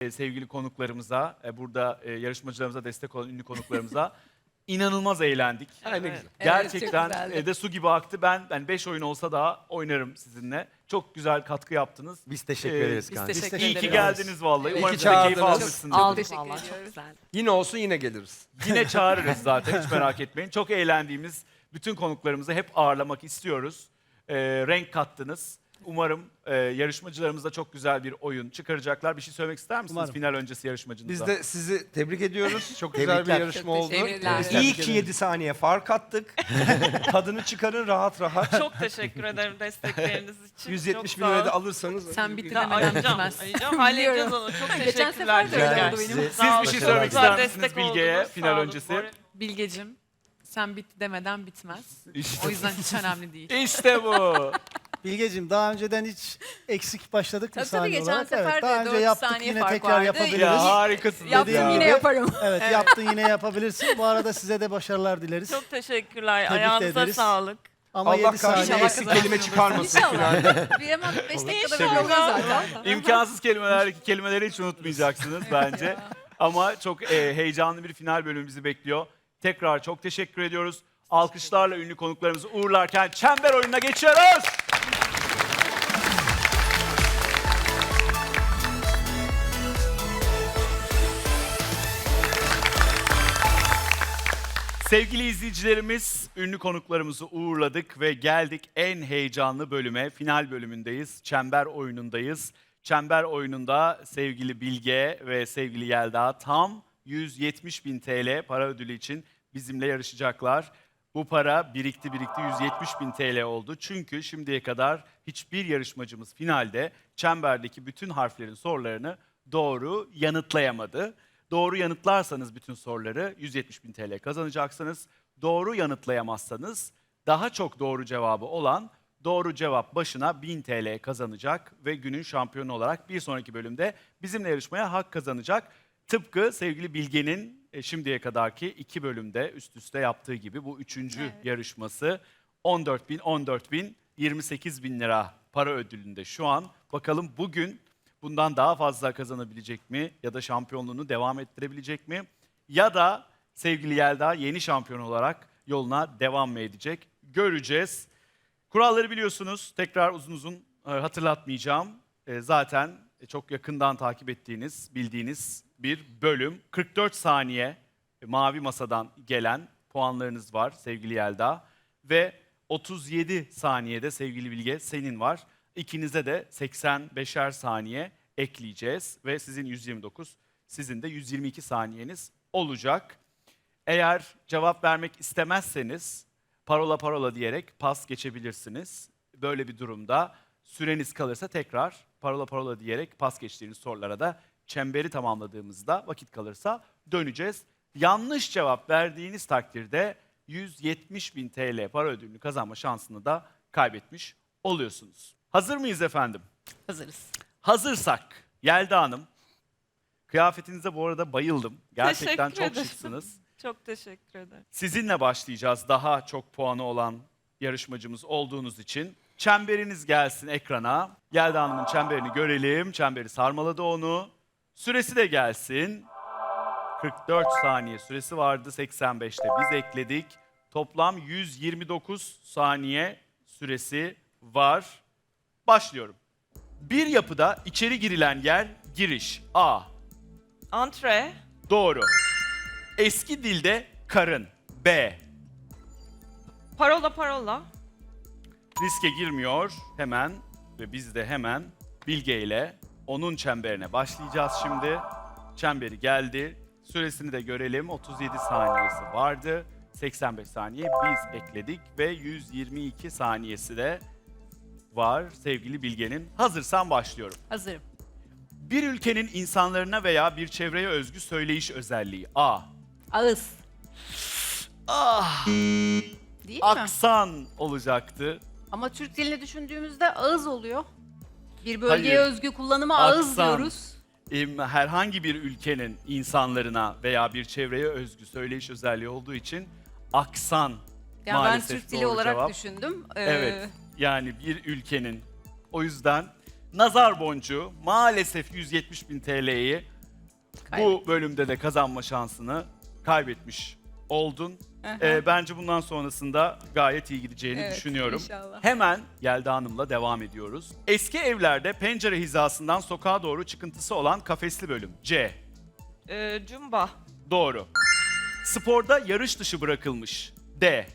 e, sevgili konuklarımıza, e, burada e, yarışmacılarımıza destek olan ünlü konuklarımıza. İnanılmaz eğlendik. Ay ne güzel. Gerçekten Evet, çok güzeldi. e, de su gibi aktı. Ben ben 5 oyun olsa daha oynarım sizinle. Çok güzel katkı yaptınız. Biz teşekkür Ee, ederiz biz kanka. teşekkür İyi ki ederiz. geldiniz vallahi. İyi Umarım ki siz de keyif çağırdınız. almışsınızdır. Aldık Teşekkür valla çok ediyoruz. güzel. Yine olsun yine geliriz. Yine çağırırız zaten hiç merak etmeyin. Çok eğlendiğimiz bütün konuklarımızı hep ağırlamak istiyoruz. Ee, renk kattınız. Umarım e, yarışmacılarımız da çok güzel bir oyun çıkaracaklar. Bir şey söylemek ister misiniz Umarım. final öncesi yarışmacınıza? Biz de sizi tebrik ediyoruz. Çok güzel bir Tebrikler. yarışma Çok oldu. teşekkürler. İyi ki 7 saniye fark attık. Tadını çıkarın rahat rahat. Çok teşekkür ederim destekleriniz için. 170 Çok bin sağ liraya da olun. alırsanız. Sen bitti Ya, demeden arayacağım, bitmez. arayacağım. Halledeceğiz onu. Çok Geçen teşekkürler. sefer de öyle oldu benim. Siz bir şey söylemek ister misiniz Bilge'ye final öncesi? Bilgecim sen bitti demeden bitmez. İşte, O yüzden hiç önemli değil. işte bu. Bilgeciğim daha önceden hiç eksik başladık mı Tabii, saniye tabii, geçen olarak? sefer evet, de daha önce dört yaptık saniye yine fark tekrar vardı. yapabiliriz. ya harikasınız Yaptım ya. yine yaparım. Evet, yaptın yine yapabilirsin. Bu arada size de başarılar dileriz. Çok teşekkürler. Tebrik Ayağınıza ederiz. sağlık. Ama Allah 7 kahretsin saniye İnşallah eksik kazanırız. kelime çıkarmasın İnşallah. finalde. Bir hemen 5 dakikada İnşallah. böyle oluyor zaten. İmkansız kelimeler, kelimeleri hiç unutmayacaksınız bence. Ama çok e, heyecanlı bir final bölümü bizi bekliyor. Tekrar çok teşekkür ediyoruz. Alkışlarla ünlü konuklarımızı uğurlarken çember oyununa geçiyoruz. Sevgili izleyicilerimiz, ünlü konuklarımızı uğurladık ve geldik en heyecanlı bölüme. Final bölümündeyiz, çember oyunundayız. Çember oyununda sevgili Bilge ve sevgili Yelda tam 170 bin TL para ödülü için bizimle yarışacaklar. Bu para birikti birikti 170 bin TL oldu. Çünkü şimdiye kadar hiçbir yarışmacımız finalde çemberdeki bütün harflerin sorularını doğru yanıtlayamadı. Doğru yanıtlarsanız bütün soruları 170 bin TL kazanacaksınız. Doğru yanıtlayamazsanız daha çok doğru cevabı olan doğru cevap başına 1000 TL kazanacak ve günün şampiyonu olarak bir sonraki bölümde bizimle yarışmaya hak kazanacak. Tıpkı sevgili Bilge'nin e, şimdiye kadarki iki bölümde üst üste yaptığı gibi bu üçüncü yarışması 14 bin, 14 bin, 28 bin lira para ödülünde şu an. Bakalım bugün bundan daha fazla kazanabilecek mi ya da şampiyonluğunu devam ettirebilecek mi? Ya da sevgili Yelda yeni şampiyon olarak yoluna devam mı edecek? Göreceğiz. Kuralları biliyorsunuz. Tekrar uzun uzun e, hatırlatmayacağım. E, Zaten e, çok yakından takip ettiğiniz, bildiğiniz bir bölüm. 44 saniye mavi masadan gelen puanlarınız var sevgili Yelda. Ve 37 saniyede sevgili Bilge senin var. İkinize de 85'er saniye ekleyeceğiz ve sizin 129, sizin de 122 saniyeniz olacak. Eğer cevap vermek istemezseniz parola parola diyerek pas geçebilirsiniz. Böyle bir durumda süreniz kalırsa tekrar parola parola diyerek pas geçtiğiniz sorulara da çemberi tamamladığımızda vakit kalırsa döneceğiz. Yanlış cevap verdiğiniz takdirde 170 bin TL para ödülünü kazanma şansını da kaybetmiş oluyorsunuz. Hazır mıyız efendim? Hazırız. Hazırsak Yelda Hanım, kıyafetinize bu arada bayıldım. Gerçekten Teşekkür çok ederim. şıksınız. Çok teşekkür ederim. Sizinle başlayacağız daha çok puanı olan yarışmacımız olduğunuz için. Çemberiniz gelsin ekrana. Yelda Hanım'ın çemberini görelim. Çemberi sarmaladı onu. Süresi de gelsin. 44 saniye süresi vardı. 85'te biz ekledik. Toplam 129 saniye süresi var. Başlıyorum. Bir yapıda içeri girilen yer giriş. A. Antre, Doğru. Eski dilde karın. B. parola parola, Riske girmiyor hemen ve biz de hemen Bilge ile onun çemberine başlayacağız şimdi. Çemberi geldi. Süresini de görelim. 37 saniyesi vardı. 85 saniye biz ekledik ve 122 saniyesi de var sevgili Bilge'nin. Hazırsan başlıyorum. Hazırım. Bir ülkenin insanlarına veya bir çevreye özgü söyleyiş özelliği. A. Ağız. Ah, Değil mi? aksan olacaktı. Ama Türk dilini düşündüğümüzde ağız oluyor. Bir bölgeye Hayır. özgü kullanıma ağız Aksan. diyoruz. Em, herhangi bir ülkenin insanlarına veya bir çevreye özgü söyleyiş özelliği olduğu için aksan Yani ben maalesef Türk dili doğru olarak cevap. düşündüm. Ee, Evet. Yani bir ülkenin o yüzden nazar boncuğu maalesef 170 bin TL'yi Bu bölümde de kazanma şansını kaybetmiş oldun. Ee, bence bundan sonrasında gayet iyi gideceğini Evet, düşünüyorum. inşallah. Hemen Yelda Hanım'la devam ediyoruz. Eski evlerde pencere hizasından sokağa doğru çıkıntısı olan kafesli bölüm. C. Ee, Cumba. Doğru. Sporda yarış dışı bırakılmış. D.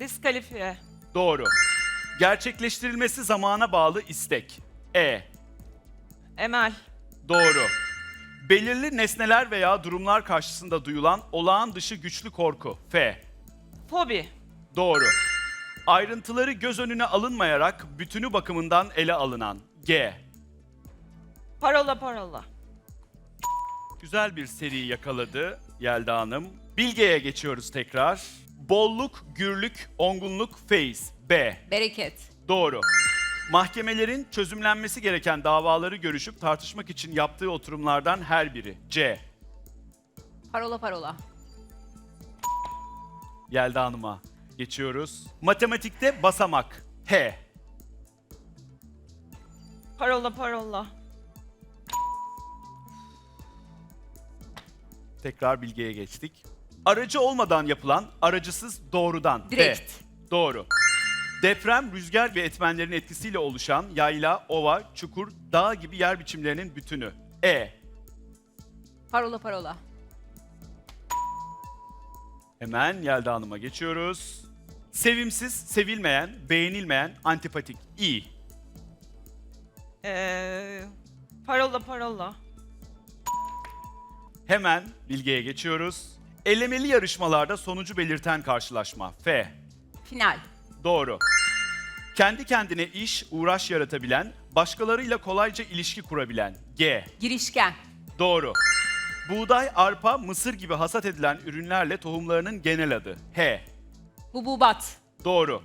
Diskalifiye. Doğru. Gerçekleştirilmesi zamana bağlı istek. E. Emel. Doğru. Belirli nesneler veya durumlar karşısında duyulan olağan dışı güçlü korku. F. Fobi. Doğru. Ayrıntıları göz önüne alınmayarak bütünü bakımından ele alınan. G. Parola parola. Güzel bir seri yakaladı Yelda Hanım. Bilge'ye geçiyoruz tekrar. Bolluk, gürlük, ongunluk, feyiz. B. Bereket. Doğru. Mahkemelerin çözümlenmesi gereken davaları görüşüp tartışmak için yaptığı oturumlardan her biri. C. Parola parola. Yelda Hanım'a geçiyoruz. Matematikte basamak. H. Parola parola. Tekrar bilgiye geçtik. Aracı olmadan yapılan aracısız doğrudan. D. Direkt. Doğru. Deprem, rüzgar ve etmenlerin etkisiyle oluşan yayla, ova, çukur, dağ gibi yer biçimlerinin bütünü. E. Parola parola. Hemen Yelda Hanım'a geçiyoruz. Sevimsiz, sevilmeyen, beğenilmeyen, antipatik. İ. Ee, parola parola. Hemen bilgiye geçiyoruz. Elemeli yarışmalarda sonucu belirten karşılaşma. F. Final. Doğru. Kendi kendine iş, uğraş yaratabilen, başkalarıyla kolayca ilişki kurabilen. G. Girişken. Doğru. Buğday, arpa, mısır gibi hasat edilen ürünlerle tohumlarının genel adı. H. Bububat. Doğru.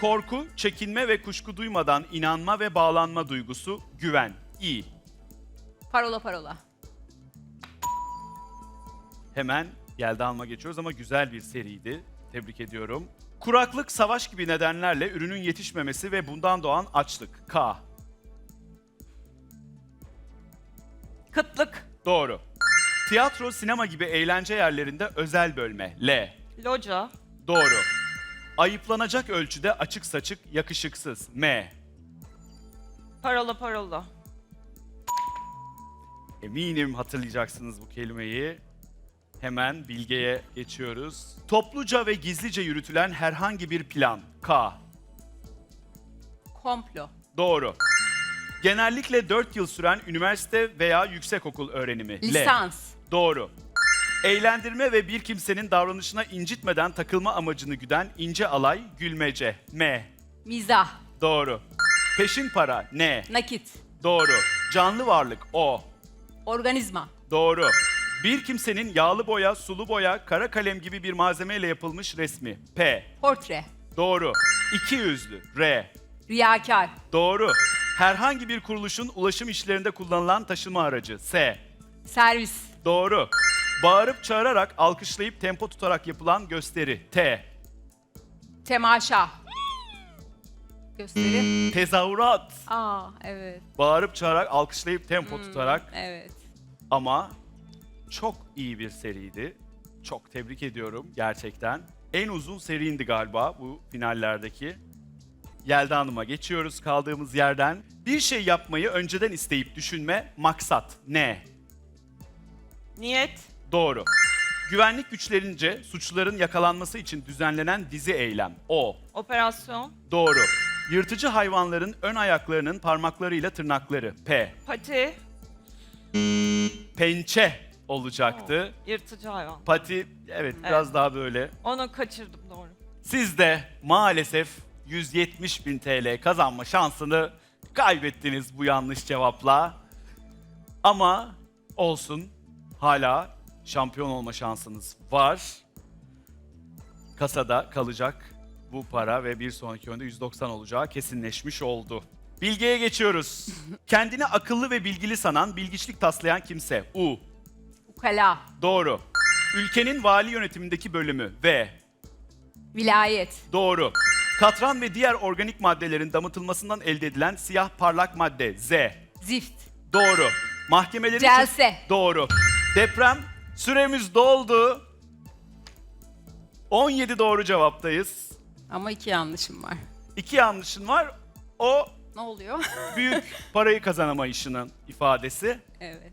Korku, çekinme ve kuşku duymadan inanma ve bağlanma duygusu, güven. İ. Parola parola. Hemen Yelda Hanım'a geçiyoruz ama güzel bir seriydi. Tebrik ediyorum. Kuraklık, savaş gibi nedenlerle ürünün yetişmemesi ve bundan doğan açlık. K. Kıtlık. Doğru. Tiyatro, sinema gibi eğlence yerlerinde özel bölme. L. Loca. Doğru. Ayıplanacak ölçüde açık saçık, yakışıksız. M. Parola parola. Eminim hatırlayacaksınız bu kelimeyi. Hemen bilgeye geçiyoruz. Topluca ve gizlice yürütülen herhangi bir plan. K. Komplo. Doğru. Genellikle 4 yıl süren üniversite veya yüksekokul öğrenimi. L. Lisans. Doğru. Eğlendirme ve bir kimsenin davranışına incitmeden takılma amacını güden ince alay, gülmece. M. Mizah. Doğru. Peşin para. N. Nakit. Doğru. Canlı varlık. O. Organizma. Doğru. Bir kimsenin yağlı boya, sulu boya, kara kalem gibi bir malzemeyle yapılmış resmi. P. Portre. Doğru. İki yüzlü. R. Riyakar. Doğru. Herhangi bir kuruluşun ulaşım işlerinde kullanılan taşıma aracı. S. Servis. Doğru. Bağırıp çağırarak, alkışlayıp tempo tutarak yapılan gösteri. T. Temaşa. Gösteri. Tezahürat. Aa evet. Bağırıp çağırarak, alkışlayıp tempo tutarak Evet. ama çok iyi bir seriydi. Çok tebrik ediyorum gerçekten. En uzun seriydi galiba bu finallerdeki. Yelda Hanım'a geçiyoruz kaldığımız yerden. Bir şey yapmayı önceden isteyip düşünme, maksat ne? Niyet. Doğru. Güvenlik güçlerince suçluların yakalanması için düzenlenen dizi eylem. O. Operasyon. Doğru. Yırtıcı hayvanların ön ayaklarının parmaklarıyla tırnakları. P. Pati. Pençe olacaktı. Yırtıcı hayvan. Pati evet biraz daha böyle. Onu kaçırdım doğru. Siz de maalesef 170 bin TL kazanma şansını kaybettiniz bu yanlış cevapla. Ama olsun hala şampiyon olma şansınız var. Kasada kalacak bu para ve bir sonraki yönde 190 olacağı kesinleşmiş oldu. Bilge'ye geçiyoruz. Kendini akıllı ve bilgili sanan, bilgiçlik taslayan kimse. U. Ukala. Doğru. Ülkenin vali yönetimindeki bölümü. V. Vilayet. Doğru. Katran ve diğer organik maddelerin damıtılmasından elde edilen siyah parlak madde Z. Zift. Doğru. Mahkemelerin Celse. Doğru. Deprem süremiz doldu. 17 doğru cevaptayız. Ama iki yanlışım var. İki yanlışın var. O Ne oluyor? büyük parayı kazanamayışının ifadesi. evet.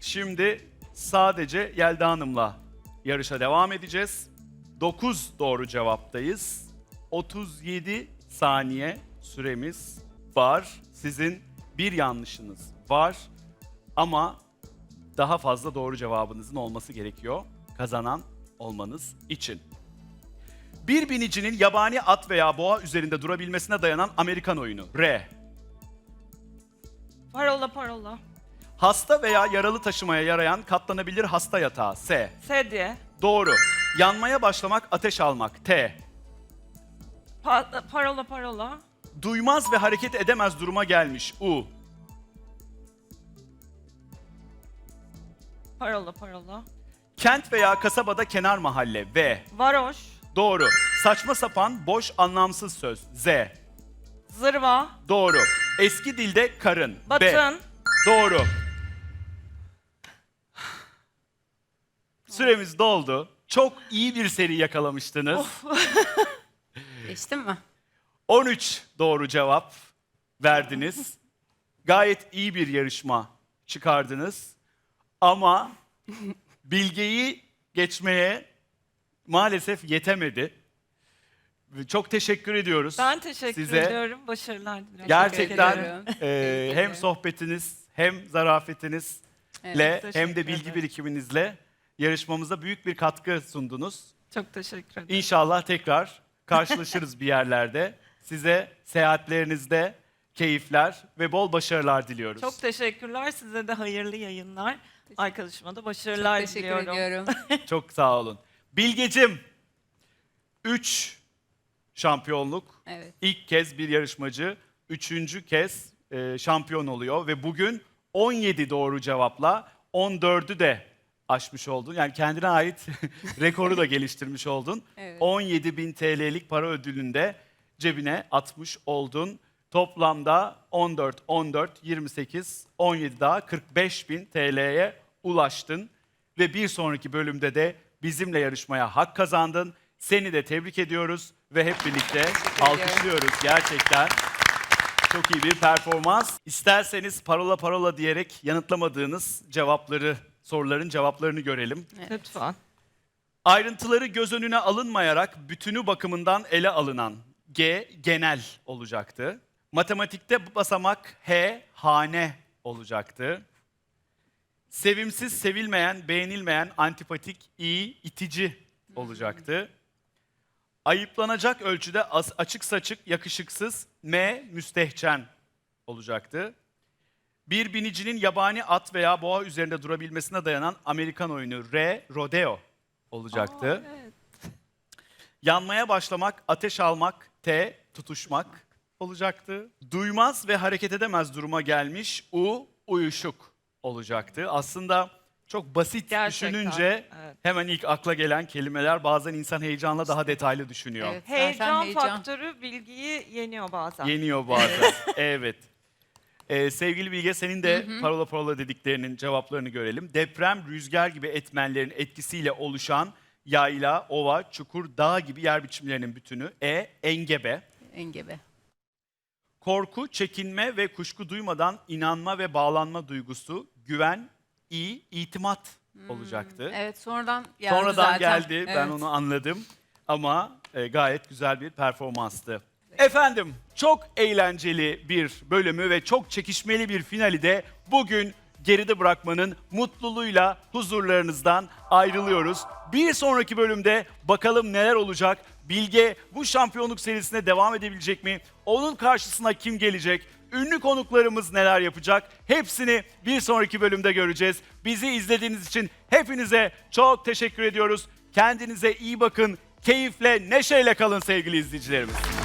Şimdi sadece Yelda Hanım'la yarışa devam edeceğiz. 9 doğru cevaptayız. 37 saniye süremiz var. Sizin bir yanlışınız var. Ama daha fazla doğru cevabınızın olması gerekiyor kazanan olmanız için. Bir binicinin yabani at veya boğa üzerinde durabilmesine dayanan Amerikan oyunu. R. Parola parola. Hasta veya yaralı taşımaya yarayan katlanabilir hasta yatağı. S. Sedye. Doğru. Yanmaya başlamak, ateş almak. T. Pa- parola parola. Duymaz ve hareket edemez duruma gelmiş. U. Parola parola. Kent veya kasabada kenar mahalle. V. Varoş. Doğru. Saçma sapan, boş, anlamsız söz. Z. Zırva. Doğru. Eski dilde karın. B. Batın. Doğru. Süremiz doldu. Çok iyi bir seri yakalamıştınız. Geçtim mi? 13 doğru cevap verdiniz. Gayet iyi bir yarışma çıkardınız. Ama bilgeyi geçmeye maalesef yetemedi. Çok teşekkür ediyoruz. Ben teşekkür size. ediyorum. Başarılar diliyorum. Gerçekten e, hem sohbetiniz hem zarafetinizle Evet, hem de bilgi ederim. birikiminizle yarışmamıza büyük bir katkı sundunuz. Çok teşekkür ederim. İnşallah tekrar karşılaşırız bir yerlerde. Size seyahatlerinizde keyifler ve bol başarılar diliyoruz. Çok teşekkürler. Size de hayırlı yayınlar. Arkadaşıma da başarılar Teşekkür diliyorum. ediyorum. Çok sağ olun. Bilgecim, 3 şampiyonluk. Evet. İlk kez bir yarışmacı üçüncü kez e, şampiyon oluyor ve bugün 17 doğru cevapla 14'ü de aşmış oldun. Yani kendine ait rekoru da geliştirmiş oldun. Evet. 17 bin TL'lik para ödülünü de cebine atmış oldun. Toplamda 14, 14, 28, 17 daha 45 bin TL'ye ulaştın. Ve bir sonraki bölümde de bizimle yarışmaya hak kazandın. Seni de tebrik ediyoruz ve hep birlikte alkışlıyoruz gerçekten. Çok iyi bir performans. İsterseniz parola parola diyerek yanıtlamadığınız cevapları, soruların cevaplarını görelim. Lütfen. Ayrıntıları göz önüne alınmayarak bütünü bakımından ele alınan G genel olacaktı. Matematikte bu basamak H hane olacaktı. Sevimsiz, sevilmeyen, beğenilmeyen, antipatik, iyi, itici olacaktı. Ayıplanacak ölçüde açık saçık, yakışıksız, M müstehcen olacaktı. Bir binicinin yabani at veya boğa üzerinde durabilmesine dayanan Amerikan oyunu R, rodeo olacaktı. Yanmaya başlamak, ateş almak, T, tutuşmak olacaktı. Duymaz ve hareket edemez duruma gelmiş U, uyuşuk olacaktı. Aslında çok basit Gerçekten, düşününce evet. hemen ilk akla gelen kelimeler bazen insan heyecanla daha detaylı düşünüyor. Evet, Heyecan, heyecan. faktörü bilgiyi yeniyor bazen. Yeniyor bazen. evet. Ee, sevgili Bilge senin de parola parola dediklerinin cevaplarını görelim. Deprem, rüzgar gibi etmenlerin etkisiyle oluşan yayla, ova, çukur, dağ gibi yer biçimlerinin bütünü. E, engebe. Engebe. Korku, çekinme ve kuşku duymadan inanma ve bağlanma duygusu, güven, iyi, itimat olacaktı. Evet sonradan geldi Sonradan zaten. geldi. Ben Evet. onu anladım. Ama e, gayet güzel bir performanstı. Efendim çok eğlenceli bir bölümü ve çok çekişmeli bir finali de bugün geride bırakmanın mutluluğuyla huzurlarınızdan ayrılıyoruz. Bir sonraki bölümde bakalım neler olacak? Bilge bu şampiyonluk serisine devam edebilecek mi? Onun karşısına kim gelecek? Ünlü konuklarımız neler yapacak? Hepsini bir sonraki bölümde göreceğiz. Bizi izlediğiniz için hepinize çok teşekkür ediyoruz. Kendinize iyi bakın. Keyifle, neşeyle kalın sevgili izleyicilerimiz.